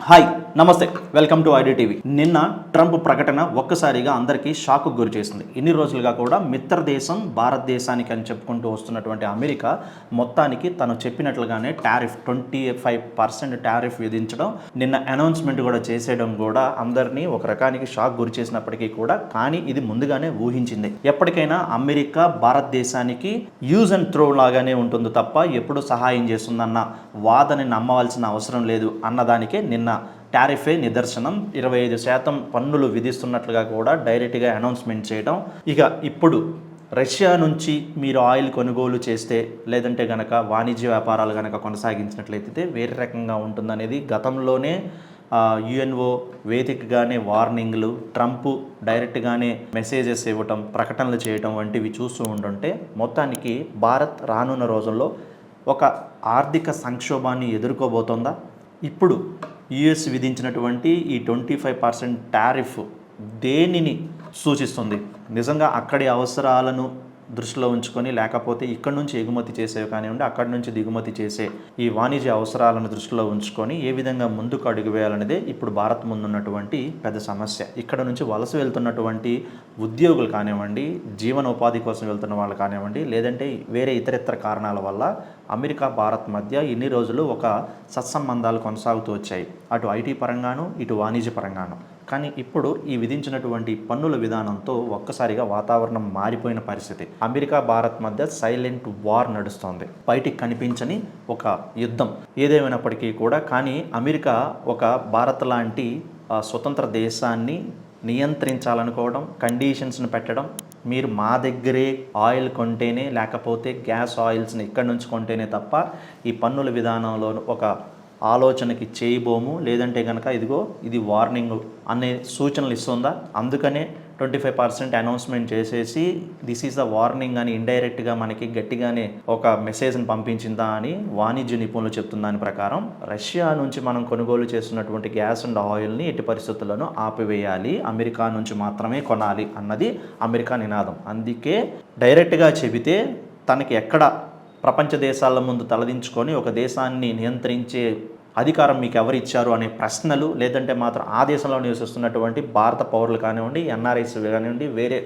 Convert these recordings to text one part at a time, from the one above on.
Hi namaste. Welcome to ID TV. నిన్న Trump ప్రకటన ఒక్కసారిగా అందరికీ షాక్ గురి చేసింది. ఇన్ని రోజులుగా కూడా మిత్ర దేశం భారతదేశానికి అని చెప్పుకుంటూ వస్తున్నటువంటి అమెరికా మొత్తానికి తను చెప్పినట్లుగానే tariff twenty five percent tariff విధించడం నిన్న అనౌన్స్మెంట్ కూడా చేసేయడం కూడా అందరినీ ఒక రకానికి షాక్ గురి చేసినప్పటికీ కూడా కానీ ఇది ముందుగానే ఊహించింది. ఎప్పటికైనా అమెరికా భారతదేశానికి యూజ్ అండ్ త్రో లాగానే ఉంటుంది తప్ప ఎప్పుడు సహాయం చేస్తుందన్న వాదనని నమ్మవలసిన అవసరం లేదు అన్నదానికే నిన్న టారిఫే నిదర్శనం. ఇరవై ఐదు శాతం పన్నులు విధిస్తున్నట్లుగా కూడా డైరెక్ట్గా అనౌన్స్మెంట్ చేయడం. ఇక ఇప్పుడు రష్యా నుంచి మీరు ఆయిల్ కొనుగోలు చేస్తే లేదంటే గనక వాణిజ్య వ్యాపారాలు కనుక కొనసాగించినట్లయితే వేరే రకంగా ఉంటుందనేది గతంలోనే యుఎన్ఓ వేదికగానే వార్నింగ్లు ట్రంప్ డైరెక్ట్గానే మెసేజెస్ ఇవ్వటం ప్రకటనలు చేయటం వంటివి చూస్తూ ఉంటుంటే మొత్తానికి భారత్ రానున్న రోజుల్లో ఒక ఆర్థిక సంక్షోభాన్ని ఎదుర్కోబోతోందా? ఇప్పుడు యుఎస్ విధించినటువంటి ఈ ట్వంటీ ఫైవ్ పర్సెంట్ టారిఫ్ దేనిని సూచిస్తుంది? నిజంగా అక్కడి అవసరాలను దృష్టిలో ఉంచుకొని లేకపోతే ఇక్కడ నుంచి ఎగుమతి చేసేవి కానివ్వండి అక్కడి నుంచి దిగుమతి చేసే ఈ వాణిజ్య అవసరాలను దృష్టిలో ఉంచుకొని ఏ విధంగా ముందుకు అడుగు వేయాలనేదే ఇప్పుడు భారత్ ముందున్నటువంటి పెద్ద సమస్య. ఇక్కడ నుంచి వలస వెళ్తున్నటువంటి ఉద్యోగులు కానివ్వండి జీవనోపాధి కోసం వెళ్తున్న వాళ్ళు కానివ్వండి లేదంటే వేరే ఇతరితర కారణాల వల్ల అమెరికా భారత్ మధ్య ఇన్ని రోజులు ఒక సత్సంబంధాలు కొనసాగుతూ వచ్చాయి. అటు ఐటీ పరంగాను ఇటు వాణిజ్య పరంగాను. కానీ ఇప్పుడు ఈ విధించినటువంటి పన్నుల విధానంతో ఒక్కసారిగా వాతావరణం మారిపోయిన పరిస్థితి. అమెరికా భారత్ మధ్య సైలెంట్ వార్ నడుస్తోంది. బయటికి కనిపించని ఒక యుద్ధం ఏదేమైనప్పటికీ కూడా కానీ అమెరికా ఒక భారత్ లాంటి స్వతంత్ర దేశాన్ని నియంత్రించాలనుకోవడం కండిషన్స్ని పెట్టడం మీరు మా దగ్గరే ఆయిల్ కొంటేనే లేకపోతే గ్యాస్ ఆయిల్స్ని ఇక్కడి నుంచి కొంటేనే తప్ప ఈ పన్నుల విధానంలో ఒక ఆలోచనకి చేయబోము లేదంటే కనుక ఇదిగో ఇది వార్నింగ్ అనే సూచనలు ఇస్తుందా? అందుకనే ట్వంటీ ఫైవ్ పర్సెంట్ అనౌన్స్మెంట్ చేసేసి దిస్ ఈజ్ ద వార్నింగ్ అని ఇండైరెక్ట్గా మనకి గట్టిగానే ఒక మెసేజ్ని పంపించిందా అని వాణిజ్య నిపుణులు చెప్తున్న దాని ప్రకారం రష్యా నుంచి మనం కొనుగోలు చేస్తున్నటువంటి గ్యాస్ అండ్ ఆయిల్ని ఎట్టి పరిస్థితుల్లోనూ ఆపివేయాలి అమెరికా నుంచి మాత్రమే కొనాలి అన్నది అమెరికా నినాదం. అందుకే డైరెక్ట్గా చెబితే తనకి ఎక్కడ ప్రపంచ దేశాల ముందు తలదించుకొని ఒక దేశాన్ని నియంత్రించే అధికారం మీకు ఎవరు ఇచ్చారు అనే ప్రశ్నలు లేదంటే మాత్రం ఆ దేశంలో నివసిస్తున్నటువంటి భారత పౌరులు కానివ్వండి ఎన్ఆర్ఐస్ కానివ్వండి వేరే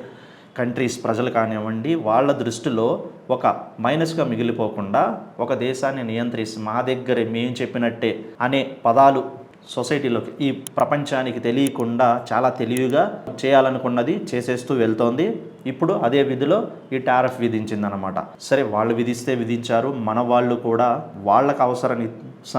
కంట్రీస్ ప్రజలు కానివ్వండి వాళ్ళ దృష్టిలో ఒక మైనస్గా మిగిలిపోకుండా ఒక దేశాన్ని నియంత్రిస్తే మా దగ్గరే మేము చెప్పినట్టే అనే పదాలు సొసైటీలోకి ఈ ప్రపంచానికి తెలియకుండా చాలా తెలివిగా చేయాలనుకున్నది చేసేస్తూ వెళ్తోంది. ఇప్పుడు అదే విధిలో ఈ టారిఫ్ విధించిందనమాట సరే వాళ్ళు విధిస్తే విధించారు. మన వాళ్ళు కూడా వాళ్ళకు అవసరాన్ని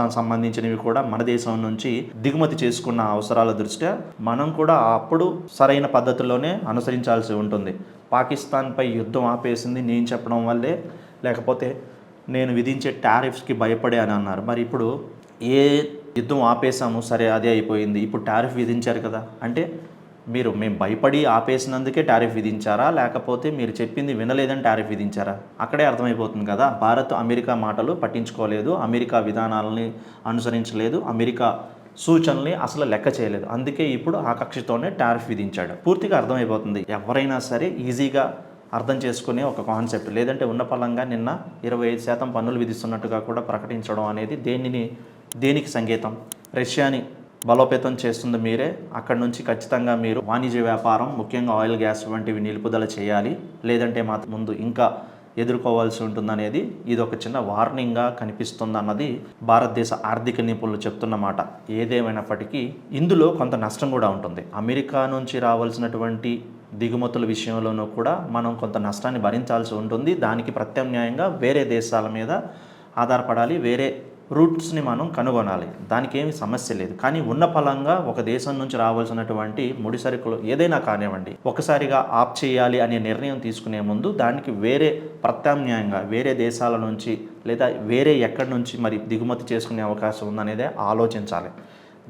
సంబంధించినవి కూడా మన దేశం నుంచి దిగుమతి చేసుకున్న అవసరాల దృష్ట్యా మనం కూడా అప్పుడు సరైన పద్ధతిలోనే అనుసరించాల్సి ఉంటుంది. పాకిస్తాన్పై యుద్ధం ఆపేసింది. నేను చెప్పడం వల్లే. లేకపోతే నేను విధించే టారిఫ్స్కి భయపడే అని అన్నారు. మరి ఇప్పుడు ఏ యుద్ధం ఆపేసాము సరే అదే అయిపోయింది. ఇప్పుడు టారిఫ్ విధించారు కదా. అంటే మీరు మేము భయపడి ఆపేసినందుకే టారిఫ్ విధించారా? లేకపోతే మీరు చెప్పింది వినలేదని టారిఫ్ విధించారా? అక్కడే అర్థమైపోతుంది కదా. భారత్ అమెరికా మాటలు పట్టించుకోలేదు. అమెరికా విధానాలని అనుసరించలేదు. అమెరికా సూచనల్ని అసలు లెక్క చేయలేదు. అందుకే ఇప్పుడు ఆ కక్షతోనే టారిఫ్ విధించాడు. పూర్తిగా అర్థమైపోతుంది. ఎవరైనా సరే ఈజీగా అర్థం చేసుకునే ఒక కాన్సెప్ట్. లేదంటే ఉన్న పలంగా నిన్న ఇరవై ఐదు శాతం పన్నులు విధిస్తున్నట్టుగా కూడా ప్రకటించడం అనేది దేనిని దేనికి సంకేతం? రష్యాని బలోపేతం చేస్తుంది మీరే. అక్కడి నుంచి ఖచ్చితంగా మీరు వాణిజ్య వ్యాపారం ముఖ్యంగా ఆయిల్ గ్యాస్ వంటివి నిలుపుదల చేయాలి. లేదంటే మాత్రం ముందు ఇంకా ఎదుర్కోవాల్సి ఉంటుందనేది ఇది ఒక చిన్న వార్నింగ్గా కనిపిస్తుంది అన్నది భారతదేశ ఆర్థిక నిపుణులు చెప్తున్నమాట ఏదేమైనప్పటికీ ఇందులో కొంత నష్టం కూడా ఉంటుంది. అమెరికా నుంచి రావాల్సినటువంటి దిగుమతుల విషయంలోనూ కూడా మనం కొంత నష్టాన్ని భరించాల్సి ఉంటుంది. దానికి ప్రత్యామ్నాయంగా వేరే దేశాల మీద ఆధారపడాలి. వేరే రూట్స్ని మనం కనుగొనాలి. దానికి ఏమి సమస్య లేదు. కానీ ఉన్న ఫలంగా ఒక దేశం నుంచి రావాల్సినటువంటి ముడి సరుకులు ఏదైనా కానివ్వండి ఒకసారిగా ఆప్ చేయాలి అనే నిర్ణయం తీసుకునే ముందు దానికి వేరే ప్రత్యామ్నాయంగా వేరే దేశాల నుంచి లేదా వేరే ఎక్కడి నుంచి మరి దిగుమతి చేసుకునే అవకాశం ఉందనేదే ఆలోచించాలి.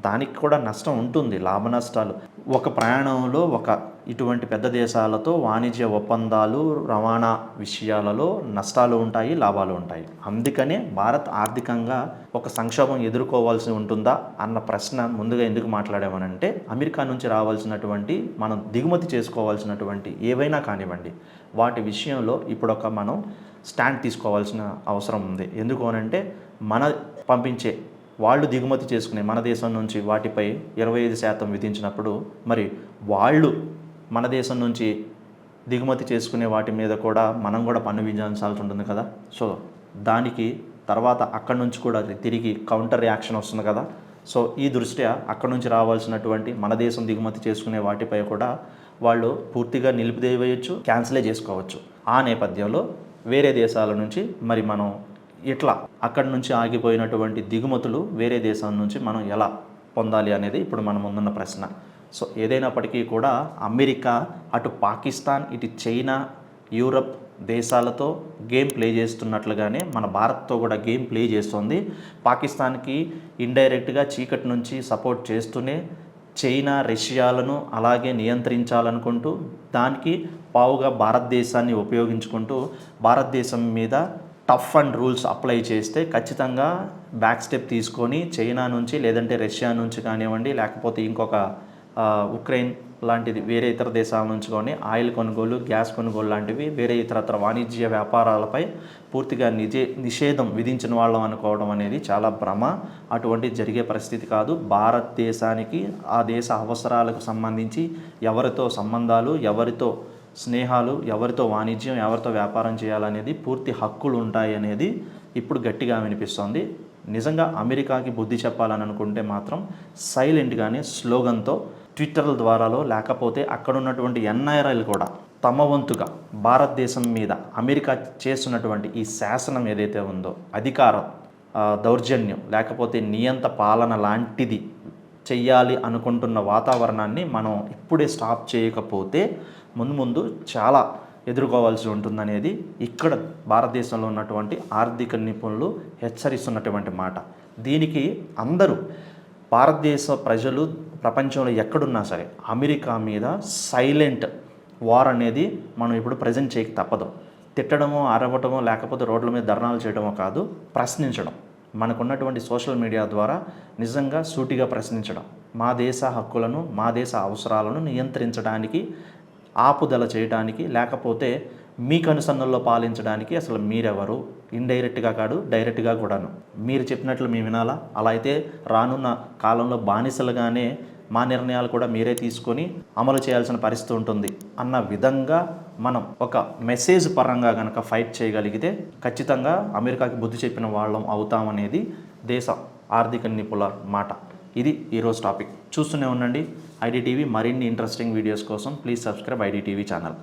దానికి కూడా నష్టం ఉంటుంది లాభ నష్టాలు. ఒక ప్రయాణంలో ఒక ఇటువంటి పెద్ద దేశాలతో వాణిజ్య ఒప్పందాలు రవాణా విషయాలలో నష్టాలు ఉంటాయి లాభాలు ఉంటాయి. అందుకనే భారత్ ఆర్థికంగా ఒక సంక్షోభం ఎదుర్కోవాల్సి ఉంటుందా అన్న ప్రశ్న ముందుగా ఎందుకు మాట్లాడామనంటే అమెరికా నుంచి రావాల్సినటువంటి మనం దిగుమతి చేసుకోవాల్సినటువంటి ఏవైనా కానివ్వండి వాటి విషయంలో ఇప్పుడొక మనం స్టాండ్ తీసుకోవాల్సిన అవసరం ఉంది. ఎందుకు అనంటే మన పంపించే వాళ్ళు దిగుమతి చేసుకునే మన దేశం నుంచి వాటిపై ఇరవై ఐదు శాతం విధించినప్పుడు మరి వాళ్ళు మన దేశం నుంచి దిగుమతి చేసుకునే వాటి మీద కూడా మనం కూడా పన్ను విధించాల్సి ఉంటుంది కదా. సో దానికి తర్వాత అక్కడి నుంచి కూడా తిరిగి కౌంటర్ రియాక్షన్ వస్తుంది కదా. సో ఈ దృష్ట్యా అక్కడి నుంచి రావాల్సినటువంటి మన దేశం దిగుమతి చేసుకునే వాటిపై కూడా వాళ్ళు పూర్తిగా నిలిపిదేయవచ్చు క్యాన్సిలే చేసుకోవచ్చు. ఆ నేపథ్యంలో వేరే దేశాల నుంచి మరి మనం ఇట్లా అక్కడి నుంచి ఆగిపోయినటువంటి దిగుమతులు వేరే దేశం నుంచి మనం ఎలా పొందాలి అనేది ఇప్పుడు మన ముందున్న ప్రశ్న. సో ఏదైనప్పటికీ కూడా అమెరికా అటు పాకిస్తాన్ ఇటు చైనా యూరప్ దేశాలతో గేమ్ ప్లే చేస్తున్నట్లుగానే మన భారత్తో కూడా గేమ్ ప్లే చేస్తుంది. పాకిస్తాన్కి ఇండైరెక్ట్గా చీకటి నుంచి సపోర్ట్ చేస్తూనే చైనా రష్యాలను అలాగే నియంత్రించాలనుకుంటూ దానికి పావుగా భారతదేశాన్ని ఉపయోగించుకుంటూ భారతదేశం మీద టఫ్ అండ్ రూల్స్ అప్లై చేస్తే ఖచ్చితంగా బ్యాక్ స్టెప్ తీసుకొని చైనా నుంచి లేదంటే రష్యా నుంచి కానివ్వండి లేకపోతే ఇంకొక ఉక్రెయిన్ లాంటిది వేరే ఇతర దేశాల నుంచి కానీ ఆయిల్ కొనుగోలు గ్యాస్ కొనుగోలు లాంటివి వేరే ఇతరత్ర వాణిజ్య వ్యాపారాలపై పూర్తిగా నిజే నిషేధం విధించిన వాళ్ళం అనుకోవడం అనేది చాలా భ్రమ. అటువంటి జరిగే పరిస్థితి కాదు. భారతదేశానికి ఆ దేశ అవసరాలకు సంబంధించి ఎవరితో సంబంధాలు ఎవరితో స్నేహాలు ఎవరితో వాణిజ్యం ఎవరితో వ్యాపారం చేయాలనేది పూర్తి హక్కులు ఉంటాయి అనేది ఇప్పుడు గట్టిగా వినిపిస్తోంది. నిజంగా అమెరికాకి బుద్ధి చెప్పాలని అనుకుంటే మాత్రం సైలెంట్గానే స్లోగన్తో ట్విట్టర్ల ద్వారాలో లేకపోతే అక్కడ ఉన్నటువంటి ఎన్ఐఆర్ఐలు కూడా తమ వంతుగా భారతదేశం మీద అమెరికా చేస్తున్నటువంటి ఈ శాసనం ఏదైతే ఉందో అధికారం దౌర్జన్యం లేకపోతే నియంత పాలన లాంటిది చెయ్యాలి అనుకుంటున్న వాతావరణాన్ని మనం ఇప్పుడే స్టాప్ చేయకపోతే ముందు ముందు చాలా ఎదుర్కోవాల్సి ఉంటుందనేది ఇక్కడ భారతదేశంలో ఉన్నటువంటి ఆర్థిక నిపుణులు హెచ్చరిస్తున్నటువంటి మాట. దీనికి అందరూ భారతదేశ ప్రజలు ప్రపంచంలో ఎక్కడున్నా సరే అమెరికా మీద సైలెంట్ వార్ అనేది మనం ఇప్పుడు ప్రజెంట్ చేయక తప్పదు. తిట్టడమో అరవటమో లేకపోతే రోడ్ల మీద ధర్నాలు చేయడమో కాదు ప్రశ్నించడం. మనకున్నటువంటి సోషల్ మీడియా ద్వారా నిజంగా సూటిగా ప్రశ్నించడం. మా దేశ హక్కులను మా దేశ అవసరాలను నియంత్రించడానికి ఆపుదల చేయడానికి లేకపోతే మీ కనుసన్నల్లో పాలించడానికి అసలు మీరెవరు? ఇండైరెక్ట్గా కాదు డైరెక్ట్గా కూడాను. మీరు చెప్పినట్లు మేము వినాలా? అలా అయితే రానున్న కాలంలో బానిసలుగానే మా నిర్ణయాలు కూడా మీరే తీసుకొని అమలు చేయాల్సిన పరిస్థితి ఉంటుంది అన్న విధంగా మనం ఒక మెసేజ్ పరంగా కనుక ఫైట్ చేయగలిగితే ఖచ్చితంగా అమెరికాకి బుద్ధి చెప్పిన వాళ్ళం అవుతామనేది దేశ ఆర్థిక నిపుణుల మాట. ఇది ఈరోజు టాపిక్. చూస్తూనే ఉండండి. ఐడిటీవీ మరిన్ని ఇంట్రెస్టింగ్ వీడియోస్ కోసం ప్లీజ్ సబ్స్క్రైబ్ ఐడిటీవీ ఛానల్.